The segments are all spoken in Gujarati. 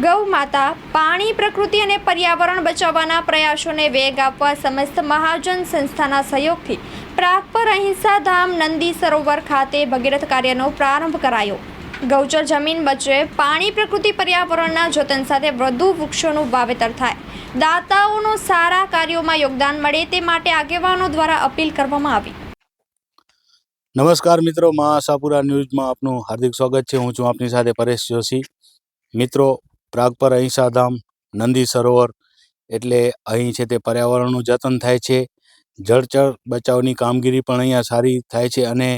ગૌ માતા પાણી, પ્રકૃતિ અને પર્યાવરણ બચાવવાના પ્રયાસોને વેગ આપવા સમસ્ત મહાજન સંસ્થાના સહયોગથી પ્રાગપર અહિંસા ધામ નંદી સરોવર ખાતે ભગીરથ કાર્યનો પ્રારંભ કરાયો. ગૌચર જમીન બચે પાણી, પ્રકૃતિ, પર્યાવરણના જતન સાથે વધુ વૃક્ષોનું વાવેતર થાય. દાતાઓનો સારા કાર્યોમાં યોગદાન મળે તે માટે આગેવાનો દ્વારા અપીલ કરવામાં આવી. નમસ્કાર મિત્રો, મા આશાપુરા ન્યૂઝમાં આપનું હાર્દિક સ્વાગત છે. હું છું આપની સાથે પરેશ જોશી. મિત્રો પ્રાગપર અહિંસાધામ, નંદી સરોવર, એટલે અહીં છે તે પર્યાવરણનું જતન થાય છે. જળચર બચાવની કામગીરી પણ અહીંયા સારી થાય છે અને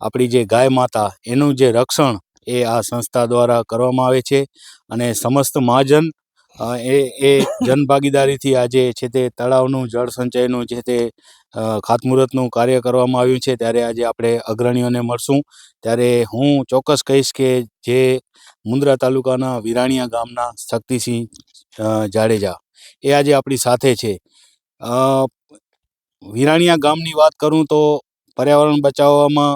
આપણી જે ગાય માતા, એનું જે રક્ષણ એ આ સંસ્થા દ્વારા કરવામાં આવે છે અને સમસ્ત મહાજન એ એ જનભાગીદારીથી આજે છે તે તળાવનું, જળ સંચયનું છે તે ખાતમુહૂર્તનું કાર્ય કરવામાં આવ્યું છે. ત્યારે આજે આપણે અગ્રણીઓને મળશું. ત્યારે હું ચોક્કસ કહીશ કે જે મુન્દ્રા તાલુકાના વિરાણીયા ગામના શક્તિસિંહ જાડેજા. એ આજે આપણી સાથે છે. વિરાણીયા ગામની વાત કરું તો પર્યાવરણ બચાવવામાં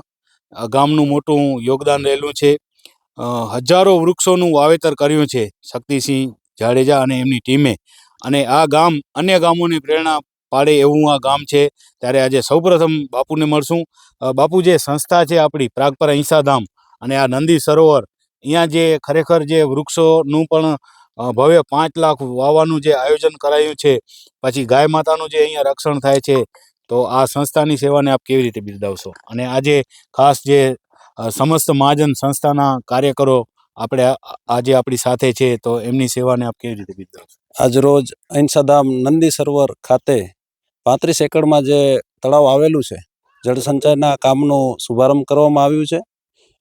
ગામનું મોટું યોગદાન રહેલું છે. હજારો વૃક્ષોનું વાવેતર કર્યું છે શક્તિસિંહ, જાડેજા અને એમની ટીમે. અને આ ગામ અન્ય ગામોને પ્રેરણા પાડે એવું આ ગામ છે. ત્યારે આજે સૌપ્રથમ બાપુને મળશું. બાપુ જે સંસ્થા છે આપણી, પ્રાગપર અહિંસાધામ અને આ નંદી સરોવર અહીંયા જે ખરેખર જે વૃક્ષોનું પણ ભવ્ય પાંચ લાખ વાવવાનું જે આયોજન કરાયું છે, પછી ગાય માતાનું જે અહીંયા રક્ષણ થાય છે, તો આ સંસ્થાની સેવાને આપ કેવી રીતે બિરદાવશો? અને આજે ખાસ જે સમસ્ત મહાજન સંસ્થાના કાર્યકરો આપણે આજે આપણી સાથે છે, તો એમની સેવાને આપ કેવી રીતે બિરદાવશો? આજરોજ અહિંસાધામ નંદી સરોવર ખાતે પાંત્રીસ એકડમાં જે તળાવ આવેલું છે, જળસંચયના કામનું શુભારંભ કરવામાં આવ્યું છે.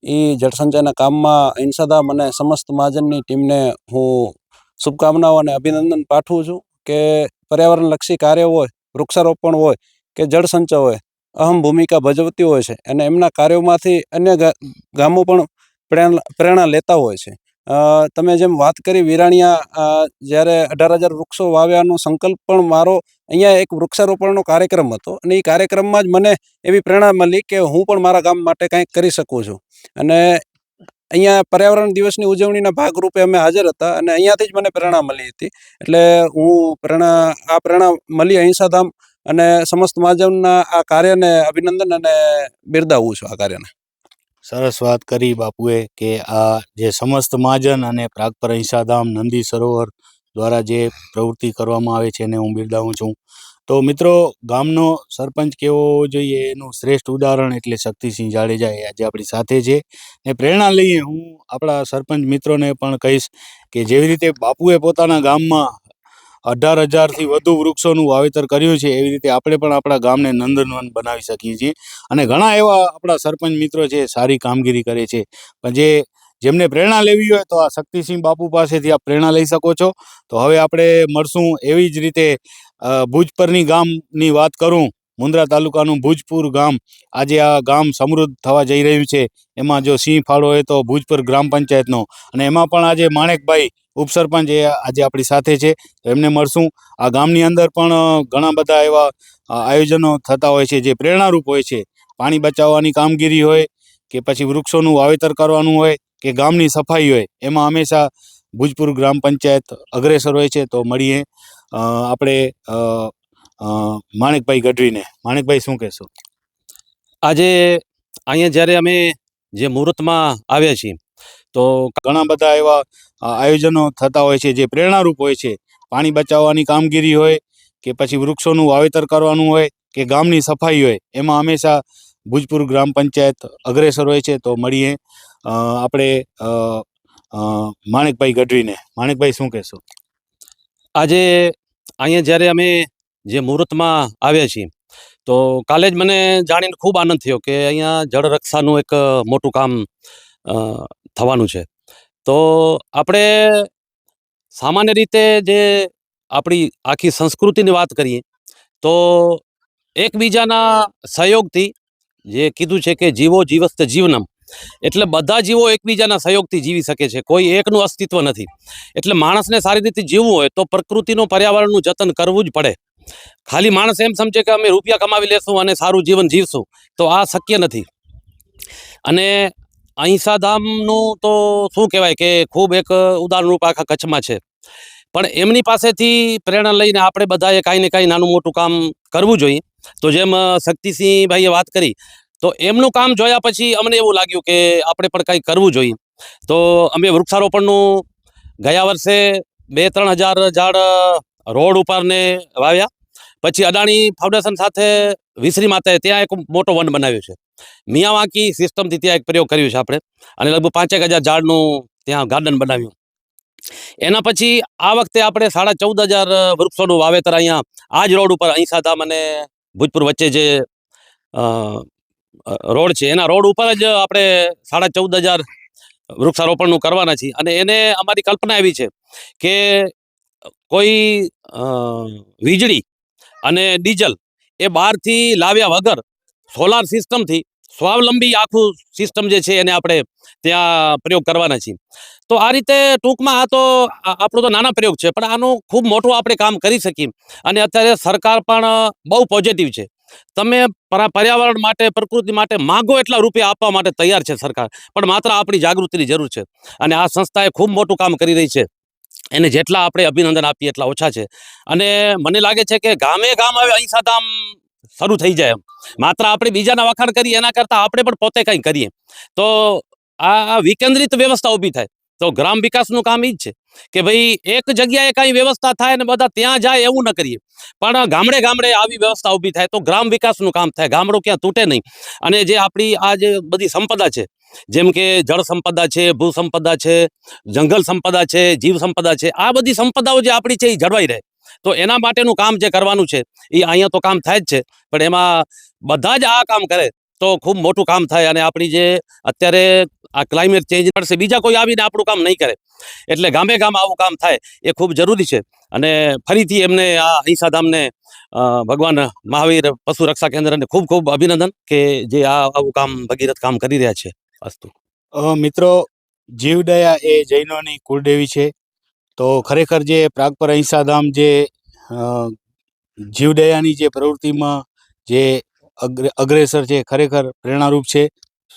એ જળસંચયના કામમાં અહિંસાધામ અને સમસ્ત મહાજનની ટીમને હું શુભકામનાઓ અને અભિનંદન પાઠવું છું કે પર્યાવરણલક્ષી કાર્ય હોય, વૃક્ષારોપણ હોય કે જળસંચય હોય, અહમ ભૂમિકા ભજવતી હોય છે. અને એમના કાર્યોમાંથી અન્ય ગામો પણ પ્રેરણા લેતા હોય છે. તમે જેમ વાત કરી વિરાણીયા જ્યારે અઢાર હજાર વૃક્ષો વાવ્યાનો સંકલ્પ પણ મારો અહીંયા એક વૃક્ષારોપણનો કાર્યક્રમ હતો અને એ કાર્યક્રમમાં જ મને એવી પ્રેરણા મળી કે હું પણ મારા ગામ માટે કંઈક કરી શકું છું. અને અહીંયા પર્યાવરણ દિવસની ઉજવણીના ભાગરૂપે અમે હાજર હતા અને અહીંયાથી જ મને પ્રેરણા મળી હતી. એટલે હું પ્રેરણા, આ પ્રેરણા મળી અહિંસાધામ અને સમસ્ત મહાજનના આ કાર્યને અભિનંદન અને બિરદાવું છું આ કાર્યને. સરસ વાત કરી બાપુએ કે આ જે સમસ્ત મહાજન અને પ્રાગપર અહિંસાધામ નંદી સરોવર દ્વારા જે પ્રવૃત્તિ કરવામાં આવે છે એને હું બિરદાવું છું. તો મિત્રો, ગામનો સરપંચ કેવો હોવો જોઈએ? એનું શ્રેષ્ઠ ઉદાહરણ એટલે શક્તિસિંહ જાડેજા એ આજે આપણી સાથે છે. ને પ્રેરણા લઈએ હું આપણા સરપંચ મિત્રોને પણ કહીશ કે જેવી રીતે બાપુએ પોતાના ગામમાં અઢાર હજારથી વધુ વૃક્ષોનું વાવેતર કર્યું છે. એવી રીતે આપણે પણ આપણા ગામને નંદનવન બનાવી શકીએ છીએ. અને ઘણા એવા આપણા સરપંચ મિત્રો છે, સારી કામગીરી કરે છે. પણ જે જેમને પ્રેરણા લેવી હોય તો આ શક્તિસિંહ બાપુ પાસેથી આપ પ્રેરણા લઈ શકો છો. તો હવે આપણે મળશું એવી જ રીતે ભુજપરની ગામની વાત કરું. મુન્દ્રા તાલુકાનું ભુજપુર ગામ. આજે આ ગામ સમૃદ્ધ થવા જઈ રહ્યું છે. એમાં જો સિંહ ફાળો હોય તો ભુજપુર ગ્રામ પંચાયતનો. અને એમાં પણ આજે માણેકભાઈ ઉપસરપંચ એ આજે આપણી સાથે છે. તો એમને મળશું. આ ગામની અંદર પણ ઘણા બધા એવા આયોજનો થતા હોય છે જે પ્રેરણારૂપ હોય છે. પાણી બચાવવાની કામગીરી હોય કે પછી વૃક્ષોનું વાવેતર કરવાનું હોય કે ગામની સફાઈ હોય એમાં હંમેશા ભુજપુર ગ્રામ પંચાયત અગ્રેસર હોય છે. તો મળીએ આપણે માણેકભાઈ ગઢવીને. માણેકભાઈ શું કહેશો? આજે અહીંયા જ્યારે અમે જે મુહૂર્તમાં આવ્યા છીએ તો ઘણા બધા એવા આયોજનો થતા હોય છે, જે પ્રેરણારૂપ હોય છે. પાણી બચાવવાની કામગીરી હોય કે પછી વૃક્ષોનું વાવેતર કરવાનું હોય કે ગામની સફાઈ હોય, એમાં હંમેશા ભુજપુર ગ્રામ પંચાયત અગ્રેસર હોય છે. તો મળીએ. આપણે માણેકભાઈ ગઢવીને. માણેકભાઈ, શું કહેશો? આજે અહીંયા જ્યારે અમે જે મુહૂર્તમાં આવ્યા છીએ, તો કાલે જ મને જાણીને ખૂબ આનંદ થયો કે અહીંયા જળ રક્ષાનું એક મોટું કામ થવાનું છે. તો આપણે સામાન્ય રીતે જે આપણી આખી સંસ્કૃતિની વાત કરીએ, તો એકબીજાના સહયોગથી જે કીધું છે કે જીવો જીવસ્ત જીવનમ, એટલે બધા જીવો એકબીજાના સહયોગથી જીવી શકે છે, કોઈ એકનું અસ્તિત્વ નથી. એટલે માણસને સારી રીતે જીવવું હોય તો પ્રકૃતિનું પર્યાવરણનું જતન કરવું જ પડે. ખાલી માણસ એમ સમજે કે અમે રૂપિયા કમાવી લેશું અને સારું જીવન જીવશું, તો આ શક્ય નથી. અને અહિંસા ધામનું તો શું કહેવાય કે ખૂબ એક ઉદાહરણ રૂપ આખા કચ્છમાં છે. પણ એમની પાસેથી પ્રેરણા લઈને આપણે બધાએ કાંઈ ને કાંઈ નાનું મોટું કામ કરવું જોઈએ. તો જેમ શક્તિસિંહભાઈએ વાત કરી, તો એમનું કામ જોયા પછી અમને એવું લાગ્યું કે આપણે પણ કંઈ કરવું જોઈએ. તો અમે વૃક્ષારોપણનું ગયા વર્ષે બે ત્રણ હજાર ઝાડ રોડ ઉપર ને વાવ્યા. પછી અદાણી ફાઉન્ડેશન સાથે વિસરી માતાએ ત્યાં એક મોટો વન બનાવ્યો છે. મિયાવાકી સિસ્ટમથી ત્યાં એક પ્રયોગ કર્યો છે આપણે. અને લગભગ પાંચેક હજાર ઝાડનું ત્યાં ગાર્ડન બનાવ્યું. એના પછી આ વખતે આપણે સાડા ચૌદ હજાર વૃક્ષોનું વાવેતર અહીંયા આ જ રોડ ઉપર અહિંસા અને ભૂજપુર વચ્ચે જે રોડ છે. એના રોડ ઉપર જ આપણે સાડા ચૌદ હજાર વૃક્ષારોપણનું કરવાના છીએ. અને એને અમારી કલ્પના એવી છે કે કોઈ વીજળી અને ડીઝલ એ બહારથી લાવ્યા વગર સોલાર સિસ્ટમથી સ્વાવલંબી આખું સિસ્ટમ જે છે એને આપણે ત્યાં પ્રયોગ કરવાના છીએ. તો આ રીતે ટૂંકમાં આ તો આપણો તો નાના પ્રયોગ છે, પણ આનું ખૂબ મોટું આપણે કામ કરી શકીએ. અને અત્યારે સરકાર પણ બહુ પોઝિટિવ છે. તમે પરા- પર્યાવરણ માટે, પ્રકૃતિ માટે માગો એટલા રૂપિયા આપવા માટે તૈયાર છે સરકાર, પણ માત્ર આપણી જાગૃતિની જરૂર છે. અને આ સંસ્થાએ ખૂબ મોટું કામ કરી રહી છે. એને જેટલા આપણે અભિનંદન આપીએ એટલા ઓછા છે. અને મને લાગે છે કે ગામે ગામ હવે અહિંસા ધામ શરૂ થઈ જાય એમ. માત્ર આપણે બીજાના વખાણ કરીએ, એના કરતાં આપણે પણ પોતે કંઈ કરીએ. તો આ વિકેન્દ્રિત વ્યવસ્થા ઊભી થાય. તો ગ્રામ વિકાસનું કામ એ જ છે. કે ભાઈ એક જગ્યાએ કાંઈ વ્યવસ્થા થાય ને બધા ત્યાં જાય એવું ન કરીએ. પણ ગામડે ગામડે આવી વ્યવસ્થા ઊભી થાય તો ગ્રામ વિકાસનું કામ થાય. ગામડું ક્યાં તૂટે નહીં. અને જે આપણી આ જે બધી સંપદા છે, જેમ કે જળ સંપદા છે, ભૂ સંપદા છે, જંગલ સંપદા છે, જીવ સંપદા છે, આ બધી સંપદાઓ જે આપણી છે એ જળવાઈ રહે. તો એના માટેનું કામ જે કરવાનું છે એ અહીંયા તો કામ થાય જ છે. પણ એમાં બધા જ આ કામ કરે તો ખૂબ મોટું કામ થાય. અને આપણી જે અત્યારે આ ક્લાઇમેટ ચેન્જ પડશે બીજા કોઈ આવીને આપણું કામ નહીં કરે. એટલે ગામે ગામ આવું કામ થાય એ ખૂબ જરૂરી છે. અને ફરીથી એમને આ અહિંસાધામને ભગવાન મહાવીર પશુ રક્ષા કેન્દ્રને ખૂબ ખૂબ અભિનંદન કે જે આ આવું કામ, ભગીરથ કામ કરી રહ્યા છે. અસ્તુ. મિત્રો, જીવદયા એ જૈનોની કુળદેવી છે. તો ખરેખર જે પ્રાગપર અહિંસાધામ જે જીવદયાની જે પ્રવૃત્તિમાં જે અગ્ર- અગ્રેસર છે, ખરેખર પ્રેરણારૂપ છે.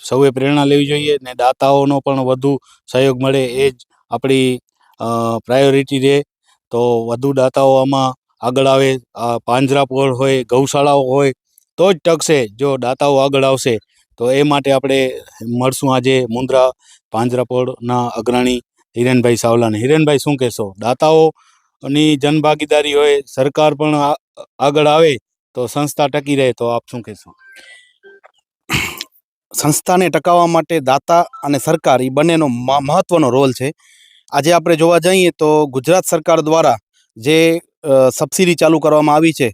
સૌએ પ્રેરણા લેવી જોઈએ ને દાતાઓનો પણ વધુ સહયોગ મળે એ જ આપણી પ્રાયોરિટી રહે તો વધુ દાતાઓ આમાં આગળ આવે પાંજરાપોળ હોય, ગૌશાળાઓ હોય, તો જ ટકશે જો દાતાઓ આગળ આવશે. તો એ માટે આપણે મળશું આજે મુન્દ્રા પાંજરાપોળના અગ્રણી હિરેનભાઈ સાવલાને. હિરેનભાઈ, શું કહેશો? દાતાઓની જનભાગીદારી હોય, સરકાર પણ આગળ આવે તો સંસ્થા ટકી રહે તો આપ શું કહેશો? સંસ્થાને ટકાવવા માટે દાતા અને સરકાર એ બંનેનો મહત્ત્વનો રોલ છે. આજે આપણે જોવા જઈએ તો ગુજરાત સરકાર દ્વારા જે સબસિડી ચાલુ કરવામાં આવી છે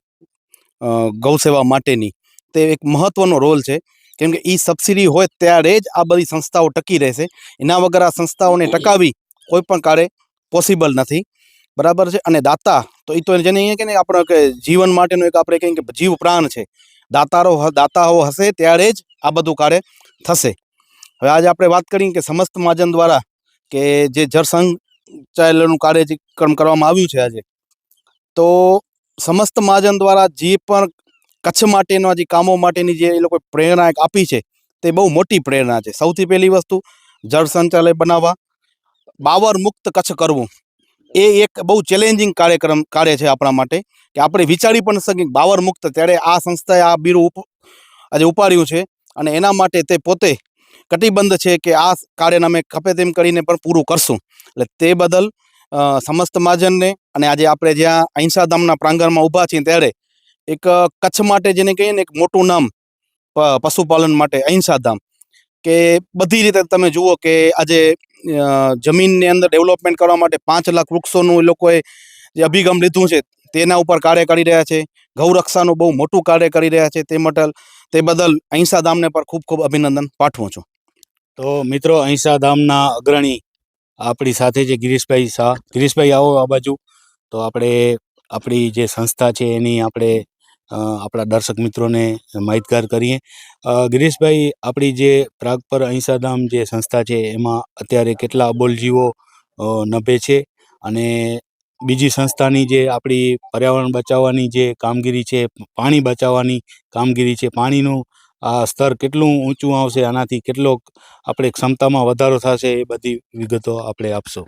ગૌસેવા માટેની, તે એક મહત્વનો રોલ છે. કેમ કે એ સબસિડી હોય ત્યારે જ આ બધી સંસ્થાઓ ટકી રહેશે. એના વગર આ સંસ્થાઓને ટકાવી કોઈ પણ કાળે પોસિબલ નથી. બરાબર છે? અને દાતા, તો એ તો જેને અહીંયા કે આપણો જીવન માટેનો એક આપણે કહીએ કે જીવ પ્રાણ છે. દાતારો દાતાઓ હશે ત્યારે જ આ બધું કાર્ય થશે. હવે આજે આપણે વાત કરીએ કે સમસ્ત મહાજન દ્વારા કે જે જળસંઘ ચાલનું કાર્યક્રમ કરવામાં આવ્યું છે આજે, તો સમસ્ત મહાજન દ્વારા જે પણ કચ્છ માટેના જે કામો માટેની જે એ લોકોએ પ્રેરણા આપી છે, તે બહુ મોટી પ્રેરણા છે. સૌથી પહેલી વસ્તુ, જળ સંચાલય બનાવવા બાવર મુક્ત કચ્છ કરવું. એ એક બહુ ચેલેન્જિંગ કાર્યક્રમ, કાર્ય છે આપણા માટે કે આપણે વિચારી પણ શકીએ બાવર મુક્ત ત્યારે આ સંસ્થાએ આ બીરું આજે ઉપાડ્યું છે અને એના માટે તે પોતે કટિબદ્ધ છે કે આ કાર્યને અમે ખપે તેમ કરીને પણ પૂરું કરશું. એટલે તે બદલ સમસ્ત મહાજનને અને આજે આપણે જ્યાં અહિંસાધામના પ્રાંગણમાં ઊભા છીએ ત્યારે એક કચ્છ માટે જેને કહીએ ને એક મોટું નામ પશુપાલન માટે અહિંસાધામ કે બધી રીતે તમે જુઓ કે આજે જમીનની અંદર ડેવલપમેન્ટ કરવા માટે પાંચ લાખ વૃક્ષોનું એ લોકોએ જે અભિગમ લીધું છે, તેના ઉપર કાર્ય કરી રહ્યા છે. ગૌરક્ષાનું બહુ મોટું કાર્ય કરી રહ્યા છે, તે મટલ, તે બદલ અહિંસાધામને પર ખૂબ ખૂબ અભિનંદન પાઠવું છું. તો મિત્રો અહિંસાધામના અગ્રણી આપણી સાથે જે ગિરીશભાઈ શાહ ગિરીશભાઈ આવો આ બાજુ. તો આપણે આપણી જે સંસ્થા છે, એની આપણે આપણા દર્શક મિત્રોને માહિતગાર કરીએ. ગિરીશભાઈ, આપણી જે પ્રાગપર અહિંસાધામ જે સંસ્થા છે, એમાં અત્યારે કેટલા અબોલજીવો નભે છે અને બીજી સંસ્થાની જે આપણી પર્યાવરણ બચાવવાની જે કામગીરી છે, પાણી બચાવવાની કામગીરી છે, પાણીનું આ સ્તર કેટલું ઊંચું આવશે, આનાથી કેટલો આપણે ક્ષમતામાં વધારો થશે એ બધી વિગતો આપણે આપશો.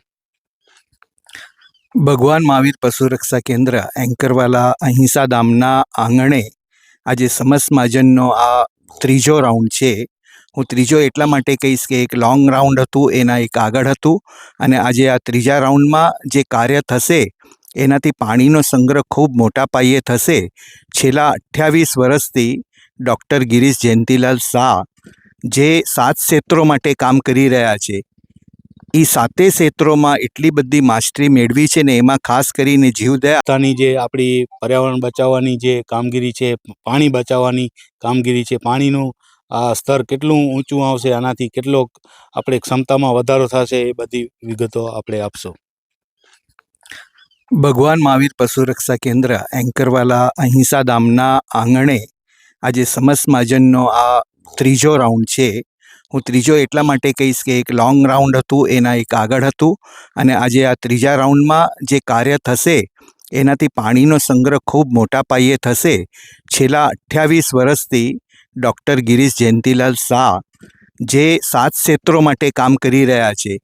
ભગવાન મહાવીર પશુ રક્ષા કેન્દ્ર એન્કરવાલા અહિંસા ધામના આંગણે આજે સમસ્ત મહાજનનો આ ત્રીજો રાઉન્ડ છે. હું ત્રીજો એટલા માટે કહીશ કે એક લોંગ રાઉન્ડ હતું, એના એક આગળ હતું અને આજે આ ત્રીજા રાઉન્ડમાં જે કાર્ય થશે, એનાથી પાણીનો સંગ્રહ ખૂબ મોટા પાયે થશે. છેલ્લા અઠ્યાવીસ વર્ષથી ડૉક્ટર ગિરીશ જયંતિલાલ શાહ જે સાત ક્ષેત્રો માટે કામ કરી રહ્યા છે. એ સાતે ક્ષેત્રોમાં એટલી બધી માસ્ટરી મેળવી છે ને એમાં ખાસ કરીને જીવદયાની જે આપણી પર્યાવરણ બચાવવાની જે કામગીરી છે પાણી બચાવવાની કામગીરી છે પાણીનું આ સ્તર કેટલું ઊંચું આવશે આનાથી કેટલો આપણે ક્ષમતામાં વધારો થશે એ બધી વિગતો આપણે આપશો. ભગવાન મહાવીર પશુ રક્ષા કેન્દ્ર એન્કરવાલા અહિંસા ધામના આંગણે આજે સમસ્ત મહાજનનો આ ત્રીજો રાઉન્ડ છે. હું ત્રીજો એટલા માટે કહીશ કે એક લોંગ રાઉન્ડ હતું, એના એક આગળ હતું અને આજે આ ત્રીજા રાઉન્ડમાં જે કાર્ય થશે, એનાથી પાણીનો સંગ્રહ ખૂબ મોટા પાયે થશે. છેલ્લા અઠ્યાવીસ વર્ષથી ડૉક્ટર ગિરીશ જયંતિલાલ શાહ જે સાત ક્ષેત્રો માટે કામ કરી રહ્યા છે.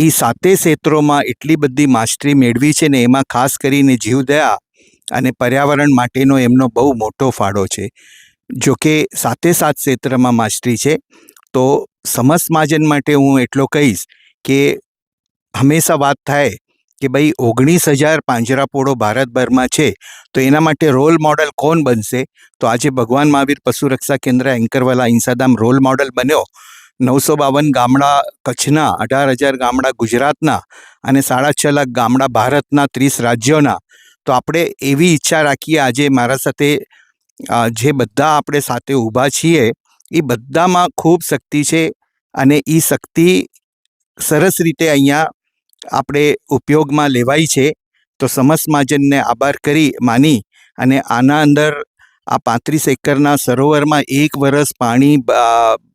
એ સાતે ક્ષેત્રોમાં એટલી બધી માસ્ટરી મેળવી છે ને એમાં ખાસ કરીને જીવદયા અને પર્યાવરણ માટેનો એમનો બહુ મોટો ફાળો છે. જોકે સાતે સાત ક્ષેત્રમાં માસ્ટરી છે. તો મહાજન માટે હું એટલો કહીશ કે હંમેશા વાત થાય કે ભાઈ ઓગણીસ હજાર પાંજરાપોળો ભારતભરમાં છે, તો એના માટે રોલ મોડલ કોણ બનશે? તો આજે ભગવાન મહાવીર પશુ રક્ષા કેન્દ્ર એન્કરવાલા હિંસાધામ રોલ મોડલ બન્યો. નવસો બાવન ગામડા કચ્છના, અઢાર હજાર ગામડા ગુજરાતના અને સાડા છ લાખ ગામડા ભારતના ત્રીસ રાજ્યોના. તો આપણે એવી ઈચ્છા રાખીએ આજે મારા સાથે જે બધા આપણે સાથે ઊભા છીએ એ બધામાં ખૂબ શક્તિ છે અને એ શક્તિ સરસ રીતે અહીંયા આપણે ઉપયોગમાં લેવાય છે. તો સમસ મહાજનને આભાર કરી, માની અને આના અંદર આ પાંત્રીસ એકરના સરોવરમાં એક વરસ પાણી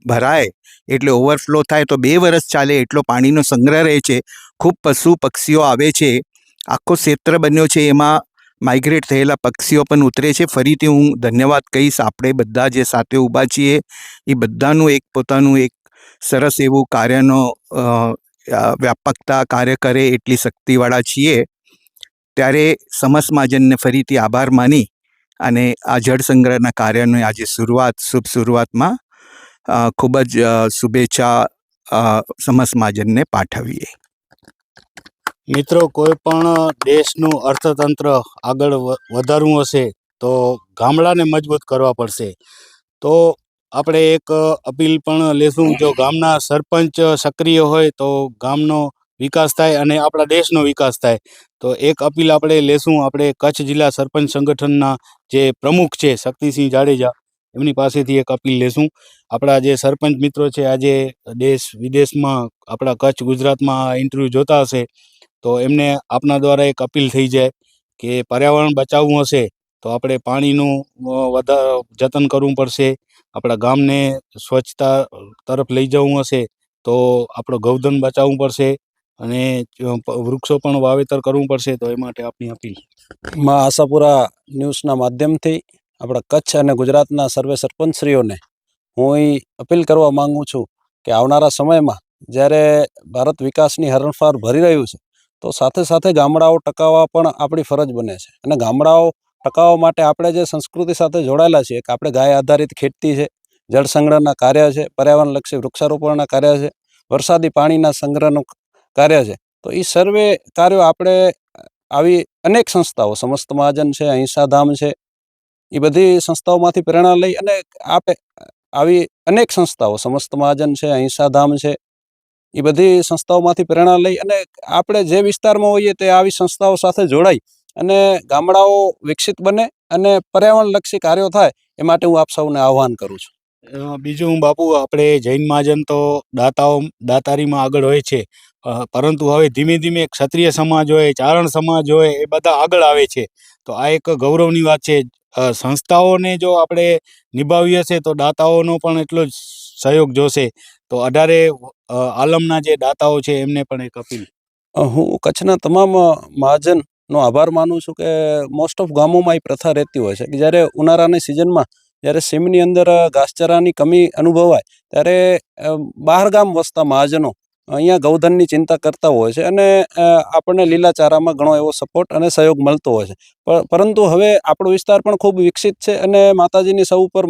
ભરાય એટલે ઓવરફ્લો થાય તો બે વરસ ચાલે એટલો પાણીનો સંગ્રહ રહે છે. ખૂબ પશુ પક્ષીઓ આવે છે. આખો ક્ષેત્ર બન્યો છે એમાં માઇગ્રેટ થયેલા પક્ષીઓ પણ ઉતરે છે. ફરીથી હું ધન્યવાદ કહીશ. આપણે બધા જે સાથે ઊભા છીએ, એ બધાનું એક પોતાનું એક સરસ એવું કાર્યનો વ્યાપકતા કાર્ય કરે એટલી શક્તિવાળા છીએ. ત્યારે સમસ મહાજનને ફરીથી આભાર માની અને આ જળ સંગ્રહના કાર્યની આજે શરૂઆત, શુભ શરૂઆતમાં ખૂબ જ શુભેચ્છા સમસ મહાજનને પાઠવીએ. મિત્રો, કોઈ પણ દેશનું અર્થતંત્ર આગળ વધારવું હશે, તો ગામડાને મજબૂત કરવા પડશે. તો આપણે એક અપીલ પણ લેશું, જો ગામના સરપંચ સક્રિય હોય, તો ગામનો વિકાસ થાય અને આપણા દેશનો વિકાસ થાય. તો એક અપીલ આપણે લેશું, આપણે કચ્છ જિલ્લા સરપંચ સંગઠનના જે પ્રમુખ છે, શક્તિસિંહ જાડેજા, એમની પાસેથી એક અપીલ લેશું. આપણા જે સરપંચ મિત્રો છે, આજે દેશ વિદેશમાં આપણા કચ્છ ગુજરાતમાં ઇન્ટરવ્યૂ જોતા હશે. તો એમને આપના દ્વારા એક અપીલ થઈ જાય કે પર્યાવરણ બચાવવું હશે, તો આપણે પાણીનું વધારે, જતન કરવું પડશે, આપણા ગામને સ્વચ્છતા તરફ લઈ જવું હશે, તો આપણો ગૌધન બચાવવું પડશે અને વૃક્ષો પણ વાવેતર કરવું પડશે, તો એ માટે આપની અપીલ. માં આશાપુરા ન્યૂઝના માધ્યમથી આપણા કચ્છ અને ગુજરાતના સર્વે સરપંચશ્રીઓને હું અપીલ કરવા માગું છું કે આવનારા સમયમાં જ્યારે ભારત વિકાસની હરણફાર ભરી રહ્યું છે તો સાથે સાથે ગામડાઓ ટકાવવા પણ આપણી ફરજ બને છે. અને ગામડાઓ ટકાવવા માટે આપણે જે સંસ્કૃતિ સાથે જોડાયેલા છીએ, કે આપણે ગાય આધારિત ખેતી છે, જળ સંગ્રહના કાર્ય છે, પર્યાવરણલક્ષી વૃક્ષારોપણના કાર્ય છે, વરસાદી પાણીના સંગ્રહનું કાર્ય છે, તો એ સર્વે કાર્યો આપણે આવી અનેક સંસ્થાઓ, સમસ્ત મહાજન છે, અહિંસાધામ છે એ બધી સંસ્થાઓમાંથી પ્રેરણા લઈ અને આપે આવી અનેક સંસ્થાઓ, સમસ્ત મહાજન છે, અહિંસાધામ છે એ બધી સંસ્થાઓમાંથી પ્રેરણા લઈ અને આપણે જે વિસ્તારમાં હોઈએ તે આવી સંસ્થાઓ સાથે જોડાઈ અને ગામડાઓ વિકસિત બને અને પર્યાવરણલક્ષી કાર્યો થાય એ માટે હું આપ સૌને આહ્વાન કરું છું. બીજું હું બાપુ, આપણે જૈન મહાજન તો દાતાઓ, દાતારીમાં આગળ હોય છે પરંતુ હવે ધીમે ધીમે ક્ષત્રિય સમાજ હોય, ચારણ સમાજ હોય, એ બધા આગળ આવે છે. તો આ એક ગૌરવની વાત છે. સંસ્થાઓને જો આપણે નિભાવી હશે તો દાતાઓનો પણ એટલો જ સહયોગ જોશે. તો અઢારે આલમના જે દાતાઓ છે, એમને પણ એક અપીલ. હું કચ્છના તમામ મહાજનનો આભાર માનું છું કે મોસ્ટ ઓફ ગામોમાં એ પ્રથા રહેતી હોય છે કે જ્યારે ઉનાળાની સિઝનમાં જ્યારે સીમની અંદર ઘાસચારાની કમી અનુભવાય ત્યારે બહાર ગામ વસતા મહાજનો અહીંયા ગૌધનની ચિંતા કરતા હોય છે અને આપણને લીલા ચારામાં ઘણો એવો સપોર્ટ અને સહયોગ મળતો હોય છે. પરંતુ હવે આપણો વિસ્તાર પણ ખૂબ વિકસિત છે અને માતાજીની સૌ ઉપર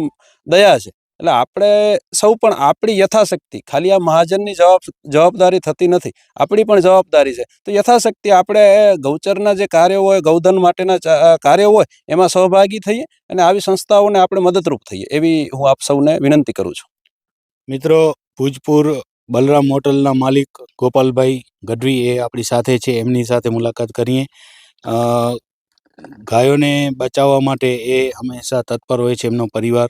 દયા છે. એટલે આપણે સૌ પણ આપણી યથાશક્તિ, ખાલી આ મહાજનની જવાબ, જવાબદારી થતી નથી, આપણી પણ જવાબદારી છે. તો યથાશક્તિ આપણે ગૌચરના જે કાર્યો હોય, ગૌધન માટેના કાર્યો હોય, એમાં સહભાગી થઈએ અને આવી સંસ્થાઓને આપણે મદદરૂપ થઈએ, એવી હું આપ સૌને વિનંતી કરું છું. મિત્રો, ભુજપુર બલરામ હોટલના માલિક ગોપાલભાઈ ગઢવી એ આપણી સાથે છે, એમની સાથે મુલાકાત કરીએ. ગાયોને બચાવવા માટે એ હંમેશા તત્પર હોય છે એમનો પરિવાર.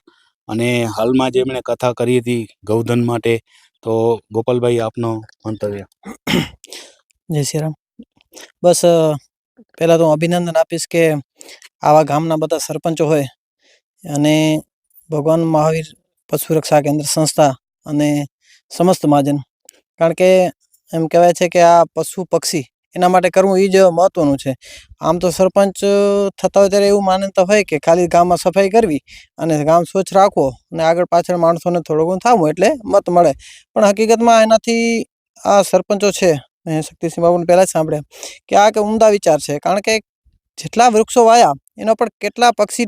અને હાલમાં જે એમણે કથા કરી હતી ગૌધન માટે, તો ગોપાલભાઈ, આપનો મંતવ્ય? જય શ્રી રામ. બસ પહેલાં તો હું અભિનંદન આપીશ કે આવા ગામના બધા સરપંચો હોય અને ભગવાન મહાવીર પશુ રક્ષા કેન્દ્ર સંસ્થા અને સમસ્ત મહાજન. કારણ કે એમ કહેવાય છે કે આ પશુ પક્ષી એના માટે કરવું એ જ મહત્ત્વનું છે. આમ તો સરપંચ થતા હોય ત્યારે એવું માન્યતા હોય કે ખાલી ગામમાં સફાઈ કરવી અને ગામ સ્વચ્છ રાખવો અને આગળ પાછળ માણસોને થોડું ઘણું થાવું એટલે મત મળે. પણ હકીકતમાં એનાથી આ સરપંચો છે શક્તિસિંહ બાબુને પહેલાં જ સાંભળ્યા, કે આ કે ઉમદા વિચાર છે. કારણ કે જેટલા વૃક્ષો વાયા, એના પર કેટલા પક્ષી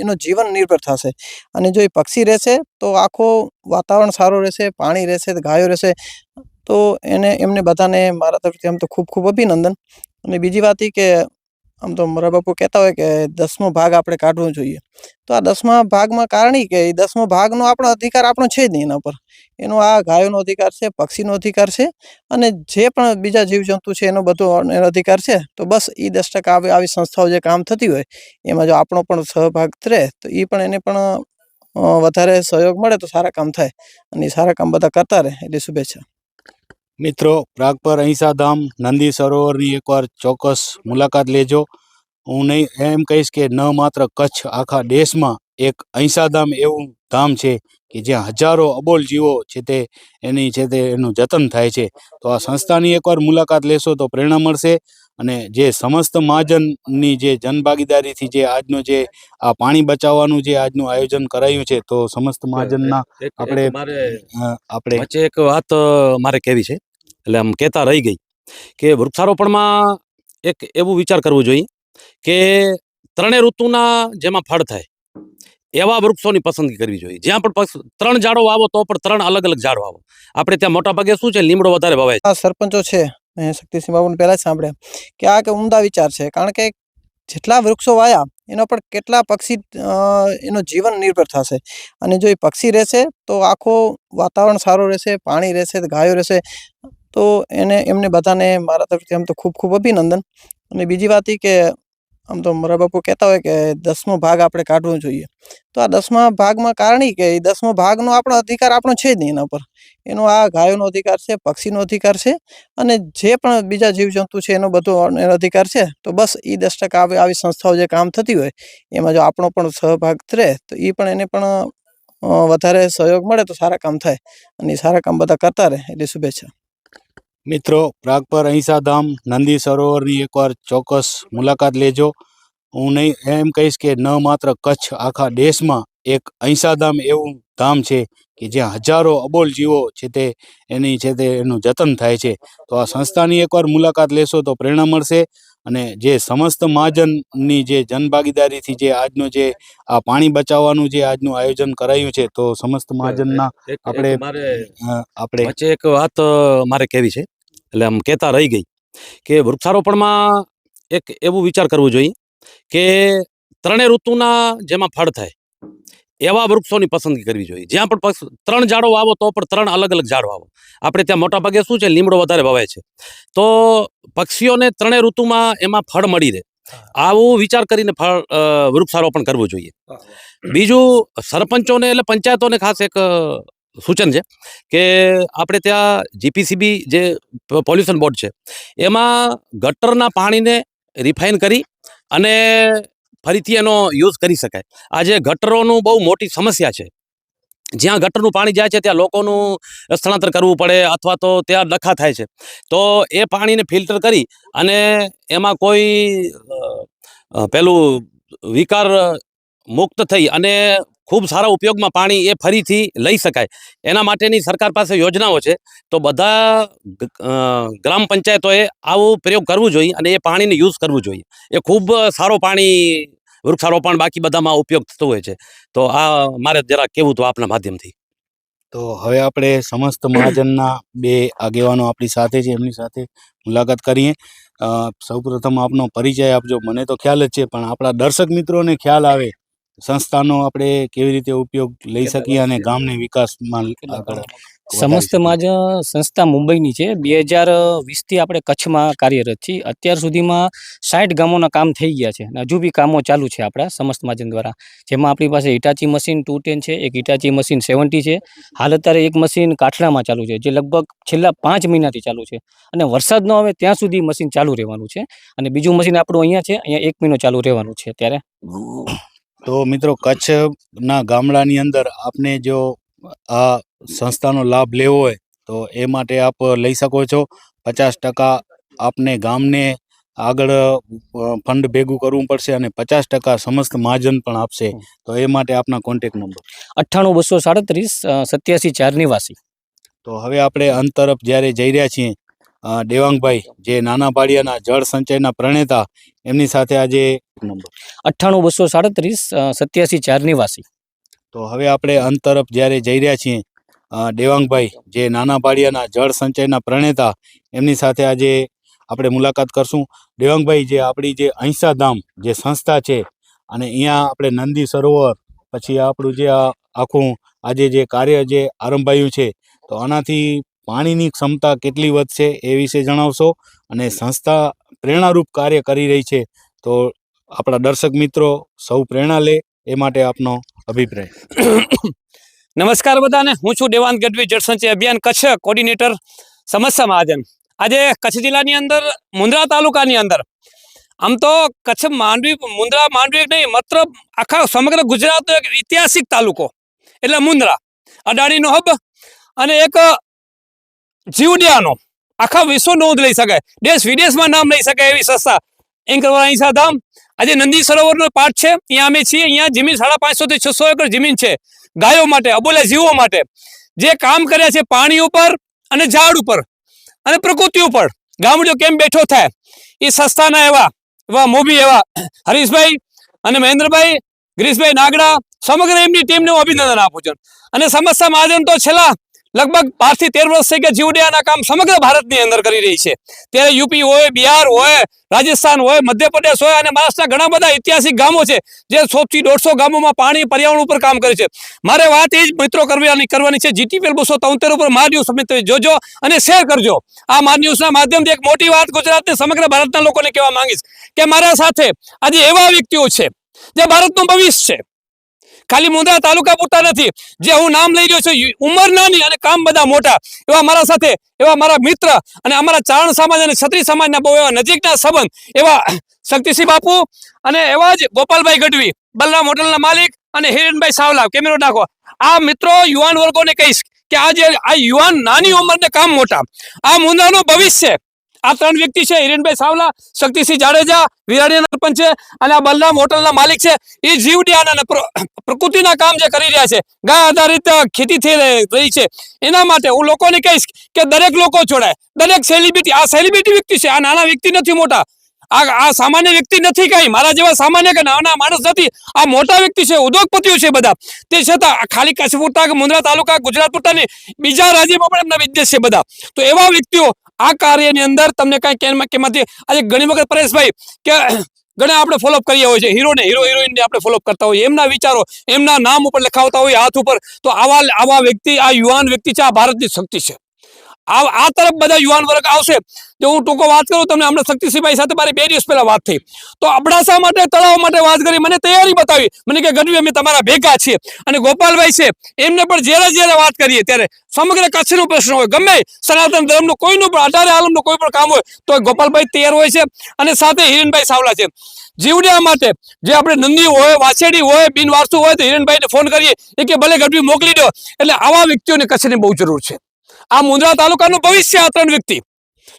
એનું જીવન નિર્ભર થશે. અને જો એ પક્ષી રહેશે, તો આખો વાતાવરણ સારું રહેશે, પાણી રહેશે, ગાયો રહેશે તો એને, એમને બધાને મારા તરફથી આમ તો ખૂબ ખૂબ અભિનંદન. અને બીજી વાત એ કે, આમ તો મારા બાપુ કહેતા હોય કે દસમો ભાગ આપણે કાઢવો જોઈએ. તો આ દસમા ભાગમાં કારણ એ દસમો ભાગનો આપણો અધિકાર આપણો છે જ નહીં એના પર. એનો આ ગાયોનો અધિકાર છે, પક્ષીનો અધિકાર છે, અને જે પણ બીજા જીવજંતુ છે એનો બધો એનો અધિકાર છે. તો બસ એ દસ ટકા આવી આવી સંસ્થાઓ જે કામ થતી હોય, એમાં જો આપણો પણ સહભાગ રહે, તો એ પણ એને પણ વધારે સહયોગ મળે તો સારા કામ થાય. અને સારા કામ બધા કરતા રહે. એટલે શુભેચ્છા. મિત્રો પ્રાગપર અહિંસાધામ નંદી સરોવરની એકવાર ચોક્કસ મુલાકાત લેજો. હું નહીં એમ કહીશ કે ન માત્ર કચ્છ આખા દેશમાં એક અહિંસાધામ એવું ધામ છે કે જ્યાં હજારો અબોલ જીવો છે તે એની છે તે એનું જતન થાય છે. તો આ સંસ્થાની એકવાર મુલાકાત લેશો તો પ્રેરણા મળશે અને જે સમસ્ત મહાજનની જે જનભાગીદારીથી જે આજનું જે આ પાણી બચાવવાનું જે આજનું આયોજન કરાયું છે તો સમસ્ત મહાજનના આપણે આપણે વચ્ચે એક વાત મારે કહેવી છે. એટલે આમ કહેતા રહી ગઈ કે વૃક્ષારોપણમાં એક એવું વિચાર કરવું જોઈએ કે ત્રણેય ઋતુના જેમાં ફળ થાય, એવા વૃક્ષોની પસંદગી કરવી જોઈએ. જ્યાં પણ ત્રણ ઝાડો વાવો તો પણ ત્રણ અલગ અલગ ઝાડ વાવો. આપણે ત્યાં મોટા ભાગે શું છે, લીમડો વધારે વવાય સરપંચો છે શક્તિસિંહ બાબુને પહેલાં જ સાંભળ્યા કે આ કે ઉમદા વિચાર છે, કારણ કે જેટલા વૃક્ષો વાયા, એનો પણ કેટલા પક્ષી એનું જીવન નિર્ભર થશે. અને જો એ પક્ષી રહેશે, તો આખો વાતાવરણ સારું રહેશે, પાણી રહેશે, ગાયો રહેશે તો એને એમને બધાને મારા તરફથી આમ તો ખૂબ ખૂબ અભિનંદન. અને બીજી વાત એ કે આમ તો મારા બાપુ કહેતા હોય કે દસમો ભાગ આપણે કાઢવો જોઈએ. તો આ દસમા ભાગમાં કારણ કે એ દસમો ભાગનો આપણો અધિકાર આપણો છે જ નહીં એના પર. એનો આ ગાયોનો અધિકાર છે, પક્ષીનો અધિકાર છે, અને જે પણ બીજા જીવજંતુ છે એનો બધો એનો અધિકાર છે. તો બસ એ દસ ટકા આવી સંસ્થાઓ જે કામ થતી હોય, એમાં જો આપણો પણ સહભાગ રહે, તો એ પણ એને પણ વધારે સહયોગ મળે તો સારા કામ થાય. અને સારા કામ બધા કરતા રહે. એટલે શુભેચ્છા. મિત્રો પ્રાગપર અહિંસાધામ, નંદી સરોવરની એકવાર ચોક્કસ મુલાકાત લેજો. હું નહીં, એમ કહીશ કે ન માત્ર કચ્છ, આખા દેશમાં એક અહિંસાધામ એવું ધામ છે કે જ્યાં હજારો અબોલ જીવો છે તે એની છે તે એનું જતન થાય છે. તો આ સંસ્થાની એકવાર મુલાકાત લેશો તો પ્રેરણા મળશે. અને જે સમસ્ત મહાજનની જે જનભાગીદારીથી જે આજનો જે આ પાણી બચાવવાનું જે આજનું આયોજન કરાયું છે તો સમસ્ત મહાજનના આપણે આપણે વચ્ચે એક વાત મારે કહેવી છે. એટલે આમ કહેતા રહી ગઈ કે વૃક્ષારોપણમાં એક એવું વિચાર કરવું જોઈએ કે ત્રણેય ઋતુના જેમાં ફળ થાય એવા વૃક્ષોની પસંદગી કરવી જોઈએ. જ્યાં પણ ત્રણ ઝાડો વાવો તો પણ ત્રણ અલગ અલગ ઝાડ વાવો. આપણે ત્યાં મોટા ભાગે શું છે લીમડો વધારે વવાય છે. તો પક્ષીઓને ત્રણેય ઋતુમાં એમાં ફળ મળી રહે. આવું વિચાર કરીને ફળ વૃક્ષારોપણ કરવું જોઈએ. બીજું સરપંચોને એટલે પંચાયતોને ખાસ એક સૂચન છે કે આપણે ત્યાં જીપીસીબી જે પોલ્યુશન બોર્ડ છે એમાં ગટરના પાણીને રિફાઇન કરી અને ફરીથી એનો યુઝ કરી શકાય. આજે ગટરોનું બહુ મોટી સમસ્યા છે. જ્યાં ગટરનું પાણી જાય છે, ત્યાં લોકોનું સ્થળાંતર કરવું પડે અથવા તો ત્યાં ડખા થાય છે. તો એ પાણીને ફિલ્ટર કરી અને એમાં કોઈ પેલું વિકાર મુક્ત થઈ અને ખૂબ સારા ઉપયોગમાં પાણી એ ફરીથી લઈ શકાય. એના માટેની સરકાર પાસે યોજનાઓ છે, તો બધા ગ્રામ પંચાયતોએ આવો પ્રયોગ કરવો જોઈએ અને એ પાણીને યુઝ કરવું જોઈએ. એ ખૂબ સારો પાણી, વૃક્ષારોપણ બાકી બધામાં ઉપયોગ થતો હોય છે. તો આ મારે જરા કેવું તો આપના માધ્યમથી. તો હવે આપણે સમસ્ત મહાજનના બે આગેવાનો આપણી સાથે છે, એમની સાથે મુલાકાત કરીએ. સૌપ્રથમ આપનો પરિચય આપજો. મને તો ખ્યાલ જ છે, પણ આપણા દર્શક મિત્રોને ખ્યાલ આવે. સંસ્થાનો આપણે કેવી રીતે ઉપયોગ લઈ શકીએ અને ગામને વિકાસમાં આગળ સમસ્ત માજ સંસ્થા મુંબઈની છે. બે હજાર વીસથી આપણે કચ્છમાં કાર્યરત છીએ. અત્યાર સુધીમાં સાઠ ગામોના કામ થઈ ગયા છે અને હજુ બી કામો ચાલુ છે આપણા સમસ્ત માજન દ્વારા. જેમાં આપણી પાસે હિટાચી મશીન ટુ ટેન છે એક હિટાચી મશીન સેવન્ટી છે. હાલ અત્યારે એક મશીન કાઠડામાં ચાલુ છે જે લગભગ છેલ્લા પાંચ મહિનાથી ચાલુ છે. અને વરસાદ ન આવે ત્યાં સુધી મશીન ચાલુ રહેવાનું છે. અને બીજું મશીન આપણું અહીંયા છે અહીંયા એક મહિનો ચાલુ રહેવાનું છે અત્યારે. તો મિત્રો કચ્છના ગામડાની અંદર આપને જો આ સંસ્થાનો લાભ લેવો હોય તો એ માટે આપ લઈ શકો છો. પચાસ ટકા આપને ગામને આગળ ફંડ ભેગું કરવું પડશે અને પચાસ ટકા સમસ્ત મહાજન પણ આપશે. તો એ માટે આપના કોન્ટેક નંબર અઠ્ઠાણું બસો સાડત્રીસ સત્યાસી ચાર નિવાસી. તો હવે આપણે અંત તરફ જ્યારે જઈ રહ્યા છીએ દેવાંગભાઈ જે નાના પાડિયાના જળ સંચયના પ્રણેતા એમની સાથે આજે અઠ્ઠાણું બસો સાડત્રીસ સત્યાસી ચાર નિવાસી. તો હવે આપણે અંત તરફ જ્યારે જઈ રહ્યા છીએ દેવાંગભાઈ જે નાના પાડિયાના જળ સંચયના પ્રણેતા એમની સાથે આજે આપણે મુલાકાત કરશું. દેવાંગભાઈ જે આપણી જે અહિંસા ધામ જે સંસ્થા છે અને અહીંયા આપણે નંદી સરોવર પછી આપણું જે આ આખું આજે જે કાર્ય જે આરંભાયું છે તો આનાથી પાણીની ક્ષમતા કેટલી વધશે એ વિશે જણાવશો અને સંસ્થા પ્રેરણારૂપ કાર્ય કરી રહી છે, તો આપણા દર્શક મિત્રો સૌ પ્રેરણા લે એ માટે આપનો અભિપ્રાય. નમસ્કાર બધાને, હું છું દેવાંત ગઢવી, જળસંચય અભિયાન કચ્છ કોર્ડિનેટર સમસ્યા મહાજન. આજે કચ્છ જિલ્લાની અંદર મુન્દ્રા તાલુકાની અંદર. આમ તો કચ્છ માંડવી મુન્દ્રા માંડવી નહીં, માત્ર આખા સમગ્ર ગુજરાતનો એક ઐતિહાસિક તાલુકો, એટલે મુન્દ્રા અડાણીનો હબ અને એક જીવડિયાનો. આખા વિશ્વ નોંધ લઈ શકાય. દેશ વિદેશમાં નામ લઈ શકાય એવી સંસ્થા. કરવા અહિંસા ધામ. આજે નંદી સરોવરનો પાઠ છે. અહીંયા અમે છીએ. અહીંયા જમીન સાડા પાંચસો થી છસો એકર જમીન છે. ગાયો માટે, અબોલા જીવો માટે. જે કામ કર્યા છે પાણી ઉપર અને ઝાડ ઉપર અને પ્રકૃતિ ઉપર. ગામડીઓ કેમ બેઠો થાય? એ સંસ્થાના એવા એવા મોભી એવા હરીશભાઈ અને મહેન્દ્રભાઈ, ગિરીશભાઈ નાગડા, સમગ્ર એમની ટીમને હું અભિનંદન આપું છું. અને સમસ્યા મહાજન તો છેલ્લા લગભગ બારથી તેર વર્ષ થઈ ગયા જીવડિયાના કામ સમગ્ર ભારતની અંદર કરી રહી છે. ત્યારે યુપી હોય, બિહાર હોય, રાજસ્થાન હોય, મધ્યપ્રદેશ હોય અને મહારાષ્ટ્રના ઘણા બધા ઐતિહાસિક ગામો છે જે સોથી દોઢસો ગામોમાં પાણી, પર્યાવરણ ઉપર કામ કરે છે. મારે વાત એ જ મિત્રો કરવાની કરવાની છે જીટીપીએલ બસો તોતેર ઉપર માર ન્યૂઝ તમે જોજો અને શેર કરજો. આ માર ન્યૂઝના માધ્યમથી એક મોટી વાત ગુજરાતને સમગ્ર ભારતના લોકોને કહેવા માંગીશ કે મારા સાથે આજે એવા વ્યક્તિઓ છે, જે ભારતનું ભવિષ્ય છે. ખાલી મુંદ્રા તાલુકા પૂરતા નથી. જે હું નામ લઈ રહ્યો છું ઉંમર નાની અને કામ બધા મોટા. એવા મારા સાથે, એવા મારા મિત્ર અને અમારા ચારણ સમાજ અને ક્ષત્રિય સમાજના બહુ એવા નજીકના સંબંધ, એવા શક્તિસિંહ બાપુ અને એવા જ ગોપાલભાઈ ગઢવી, બલરામ હોટલના માલિક અને હિરેનભાઈ સાવલા. કેમેરો નાખો. આ મિત્રો યુવાન વર્ગોને કહીશ કે આ જે આ યુવાન નાની ઉંમરને કામ મોટા. આ મુંદ્રાનું ભવિષ્ય આ ત્રણ વ્યક્તિ છે, હિરેનભાઈ સાવલા, શક્તિસિંહ જાડેજા વિરાણીના સરપંચ છે અને આ બલરામ હોટલના માલિક છે. એ જીવડિયાના પ્રકૃતિના કામ જે કરી રહ્યા છે, ગાય આધારિત ખેતી થઈ રહી- છે. એના માટે હું લોકોને કહીશ કે દરેક લોકો જોડાય. દરેક સેલિબ્રિટી આ સેલિબ્રિટી વ્યક્તિ છે, આ નાના વ્યક્તિ નથી, મોટા. આ આ સામાન્ય વ્યક્તિ નથી કઈ, મારા જેવા સામાન્ય કે નાના માણસ નથી. આ મોટા વ્યક્તિ છે, ઉદ્યોગપતિઓ છે બધા. તે છતાં ખાલી કચ્છ પૂરતા કે મુંદ્રા તાલુકા, ગુજરાત પૂરતા બીજા રાજ્યમાં પણ એમના બિઝનેસ છે બધા. તો એવા વ્યક્તિઓ આ કાર્યની અંદર તમને કાંઈ કેમ કેમાંથી આજે ઘણી વખત પરેશભાઈ કે ઘણા આપણે ફોલોઅપ કરીએ હોય છે. હીરોને હીરો હિરોઈનને આપણે ફોલોઅપ કરતા હોઈએ. એમના વિચારો, એમના નામ ઉપર લખાવતા હોય હાથ ઉપર. તો આવા આવા વ્યક્તિ, આ યુવાન વ્યક્તિ છે, આ ભારતની શક્તિ છે. આ આ તરફ બધા યુવાન વર્ગ આવશે. જો હું ટૂંકો વાત કરું, તમને હમણાં શક્તિસિંહભાઈ સાથે મારી બે દિવસ પહેલાં વાત થઈ. તો અબડાસા માટે, તળાવ માટે વાત કરી, મને તૈયારી બતાવી. મને કે, ગઢવી, અમે તમારા ભેગા છીએ. અને ગોપાલભાઈ છે, એમને પણ જ્યારે જ્યારે વાત કરીએ, ત્યારે સમગ્ર કચ્છનો પ્રશ્ન હોય. ગમે સનાતન ધર્મનું કોઈનું પણ, અઢારે આલમનું કોઈ પણ કામ હોય, તો ગોપાલભાઈ તૈયાર હોય છે. અને સાથે હિરેનભાઈ સાવલા છે. જીવડ્યા માટે, જે આપણે નંદી હોય, વાછેડી હોય, બિનવારસુ હોય, તો હિરેનભાઈને ફોન કરીએ. એ કે, ભલે ગઢવી મોકલી દો. એટલે આવા વ્યક્તિઓને કચ્છની બહુ જરૂર છે. આ મુંદ્રા તાલુકાનું ભવિષ્ય આ ત્રણ વ્યક્તિ.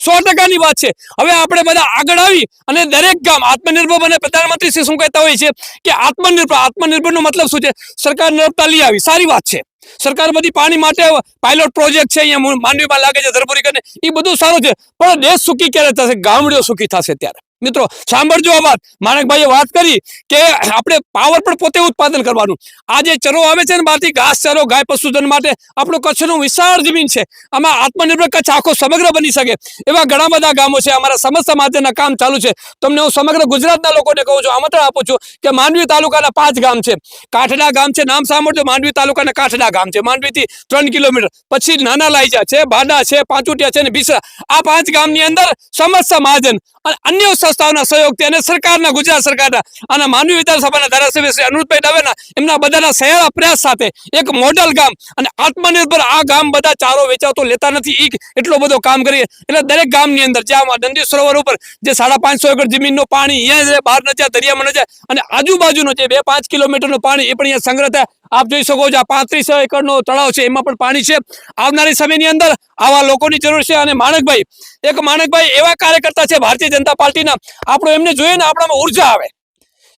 સો ટકાની વાત છે. હવે આપણે બધા આગળ આવી અને દરેક ગામ આત્મનિર્ભર બને. પ્રધાનમંત્રી શ્રી શું કહેતા હોય છે કે આત્મનિર્ભર, આત્મનિર્ભરનો મતલબ શું છે? સરકાર નર્મદા લઈ આવી. સારી વાત છે. સરકાર બધી પાણી માટે પાયલોટ પ્રોજેક્ટ છે. અહીંયા માંડવીમાં લાગે છે ધરપુરી કરીને. એ બધું સારું છે. પણ દેશ સુખી ક્યારે થશે? ગામડીઓ સુખી થશે ત્યારે. મિત્રો, સાંભળજો આ વાત. માણકભાઈએ વાત કરી કે આપણે પાવર પણ પોતે ઉત્પાદન કરવાનું. આ ચરો આવે છે ને બહારથી, ઘાસ ચરો, ગાય પશુધન માટે, આપણું કચ્છનું વિશાળ જમીન છે. આમાં આત્મનિર્ભર કચ્છ આખો સમગ્ર બની શકે. એવા ઘણા બધા ગામો છે, અમારા સમસ્ત માટેના કામ ચાલુ છે. તમને હું સમગ્ર ગુજરાતના લોકોને કહું છું, આમંત્રણ આપું છું કે માંડવી તાલુકાના પાંચ ગામ છે. કાઠડા ગામ છે, નામ સાંભળજો, માંડવી તાલુકાના કાઠડા ગામ છે. માંડવીથી ત્રણ કિલોમીટર. પછી નાના લાઈજા છે, બાડા છે, પાંચુટિયા છે ને ભીસરા. આ પાંચ ગામની અંદર સમસ્ત મહાજન અને અન્ય સંસ્થાઓના સહયોગથી અને સરકારના, ગુજરાત સરકારના અને માનવી વિધાનસભાના ધારાસભ્ય શ્રી અનુજભાઈ દવેના એમના બધાના સહેલા પ્રયાસ સાથે એક મોડલ ગામ અને આત્મનિર્ભર આ ગામ બધા ચારો વેચાતો લેતા નથી. ઈ એટલો બધો કામ કરીએ. એટલે દરેક ગામની અંદર જ્યાં નંદી સરોવર ઉપર જે સાડા પાંચસો એકર જમીનનું પાણી અહીંયા બહાર ન જાય, દરિયામાં ન જાય અને આજુબાજુનું જે બે પાંચ કિલોમીટરનું પાણી એ પણ અહીંયા સંગ્રહ થાય. આપ જોઈ શકો છો આ પાંત્રીસ એકરનો તળાવ છે, એમાં પણ પાણી છે. આવનારી સમયની અંદર આવા લોકોની જરૂર છે અને માણકભાઈ, એક માણકભાઈ એવા કાર્યકર્તા છે ભારતીય જનતા પાર્ટીના, આપણો એમને જોઈએ ને આપણામાં ઊર્જા આવે.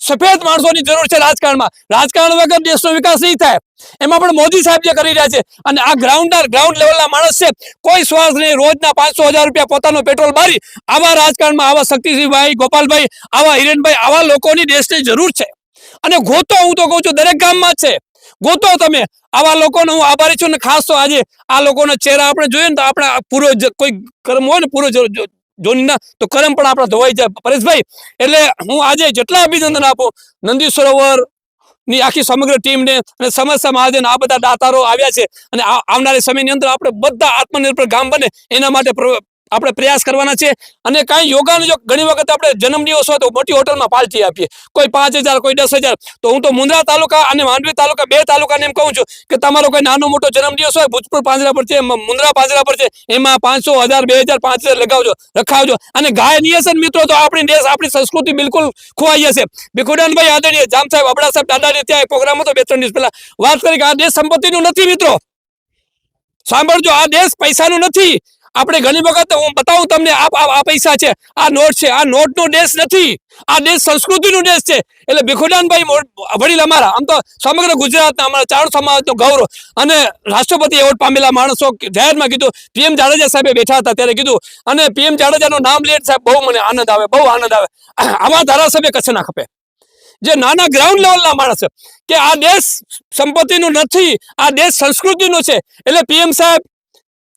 સફેદ માણસોની જરૂર છે રાજકારણમાં. રાજકારણ વગર દેશનો વિકાસ નહીં થાય. એમાં પણ મોદી સાહેબ જે કરી રહ્યા છે અને આ ગ્રાઉન્ડર ગ્રાઉન્ડ લેવલના માણસ છે, કોઈ શ્વાસ નહીં, રોજના પાંચસો હજાર રૂપિયા પોતાનો પેટ્રોલ મારી આવા રાજકારણમાં, આવા શક્તિસિંહભાઈ, ગોપાલભાઈ, આવા હિરેનભાઈ, આવા લોકોની દેશની જરૂર છે. અને ગોતો હું તો કહું છું, દરેક ગામમાં છે. ગોતો તમે. આવા લોકોનો હું આભારી છું ને ખાસ તો આજે આ લોકોના ચહેરા આપણે જોઈએ ને તો આપણા પૂરો કોઈ કર્મ હોય ને પૂરો જોનીના, તો કરમ પણ આપણા ધોવાઈ જાય. પરેશભાઈ, એટલે હું આજે જેટલા અભિનંદન આપું નંદી સરોવરની આખી સમગ્ર ટીમને અને સમસ્ત મહાજન આ બધા દાતારો આવ્યા છે. અને આવનારા સમયની અંદર આપણે બધા આત્મનિર્ભર ગામ બને એના માટે આપણે પ્રયાસ કરવાના છે અને કાંઈ યોગાનું જો ઘણી વખત આપણે જન્મદિવસ હોય તો મોટી હોટલમાં પાર્ટી આપીએ. કોઈ પાંચ કોઈ દસ તો હું તો મુંદ્રા તાલુકા અને માંડવી તાલુકા બે તાલુકાને એમ કહું છું કે તમારો કોઈ નાનો મોટો જન્મદિવસ હોય ભૂજપુર પાંજરા પર છે મુંદ્રા પાંજરા પર છે, એમાં પાંચસો હજાર, બે હજાર, પાંચ હજાર લગાવજો, રખાવજો. અને ગાય નિયસન મિત્રો, તો આપણી દેશ, આપણી સંસ્કૃતિ બિલકુલ ખોવાઈ જશે. ભીખુડાનભાઈ આદરણીય, જામ સાહેબ, અબડા સાહેબ, દાદાજી, ત્યાં એક પ્રોગ્રામ હતો બે, ત્રણ દિવસ પહેલા. વાત કરી કે આ દેશ સંપત્તિનું નથી મિત્રો. સાંભળજો, આ દેશ પૈસાનું નથી. આપણે ઘણી વખત હું બતાવું તમને, આ પૈસા છે, આ નોટ છે, આ નોટ નો દેશ નથી. આ દેશ સંસ્કૃતિનો દેશ છે. એટલે ભીખુદાનભાઈ વડીલ અમારા, આમ તો સમગ્ર ગુજરાતના અમારા ચાર સમાજનો ગૌરવ. અને રાષ્ટ્રપતિ એવોર્ડ પામેલા માણસો જાહેરમાં કીધું, પીએમ જાડેજા સાહેબે બેઠા હતા ત્યારે કીધું, અને પીએમ જાડેજાનું નામ લે સાહેબ બહુ મને આનંદ આવે, બહુ આનંદ આવે. આવા ધારાસભ્ય કચ્છના ખપે. જે નાના ગ્રાઉન્ડ લેવલના માણસ કે આ દેશ સંપત્તિનું નથી, આ દેશ સંસ્કૃતિનો છે. એટલે પીએમ સાહેબ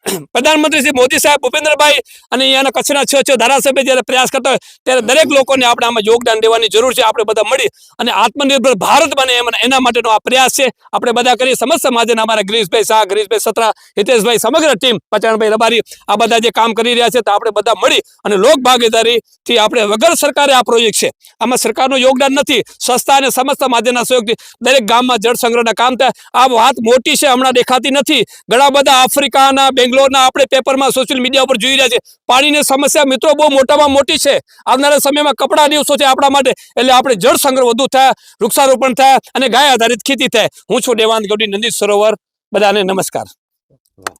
પ્રધાનમંત્રી શ્રી મોદી સાહેબ, ભૂપેન્દ્રભાઈ અને અહીંયાના કચ્છના છ છ ધારાસભ્ય જ્યારે પ્રયાસ કરતા હોય, ત્યારે દરેક લોકોને આપણે આમાં યોગદાન દેવાની જરૂર છે, આપણે બધા મળી અને આત્મનિર્ભર ભારત બને એના માટેનો આ પ્રયાસ છે. આપણે બધા કરીએ સમસ્ત સમાજના અમારા ગિરીશભાઈ શાહ, ગિરીશભાઈ સત્રા, હિતેશભાઈ સમગ્ર ટીમ, પચાણભાઈ રબારી, આ બધા જે કામ કરી રહ્યા છે, તો આપણે બધા મળી અને લોક ભાગીદારીથી આપણે વગર સરકારે આ પ્રોજેક્ટ છે. આમાં સરકારનું યોગદાન નથી. સસ્તા અને સમસ્ત માધ્યમના સહયોગથી દરેક ગામમાં જળ સંગ્રહના કામ થાય. આ વાત મોટી છે, હમણાં દેખાતી નથી. ઘણા બધા આફ્રિકાના બેંગ્લોરના આપણે પેપરમાં સોશિયલ મીડિયા ઉપર જોઈ રહ્યા છે. પાણીની સમસ્યા મિત્રો બહુ મોટામાં મોટી છે. આવનારા સમયમાં કપડા દિવસો છે આપણા માટે. એટલે આપણે જળ સંગ્રહ વધુ થાય, વૃક્ષારોપણ થાય અને ગાય આધારિત ખેતી થાય. હું છું દેવાંત ગૌડી નંદી સરોવર. બધાને નમસ્કાર.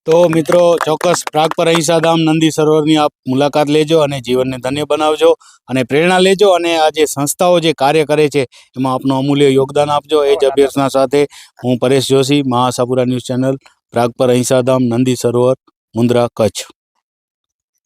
તો મિત્રો ચોક્કસ પ્રાગ પર અહિંસાધામ નંદી સરોવરની આપ મુલાકાત લેજો અને જીવનને ધન્ય બનાવજો અને પ્રેરણા લેજો અને આ જે સંસ્થાઓ જે કાર્ય કરે છે, એમાં આપનું અમૂલ્ય યોગદાન આપજો. એ જ અભ્યર્થના સાથે હું પરેશ જોશી મહાસાપુરા ન્યૂઝ ચેનલ પ્રાગ પર અહિંસાધામ નંદી સરોવર મુન્દ્રા કચ્છ.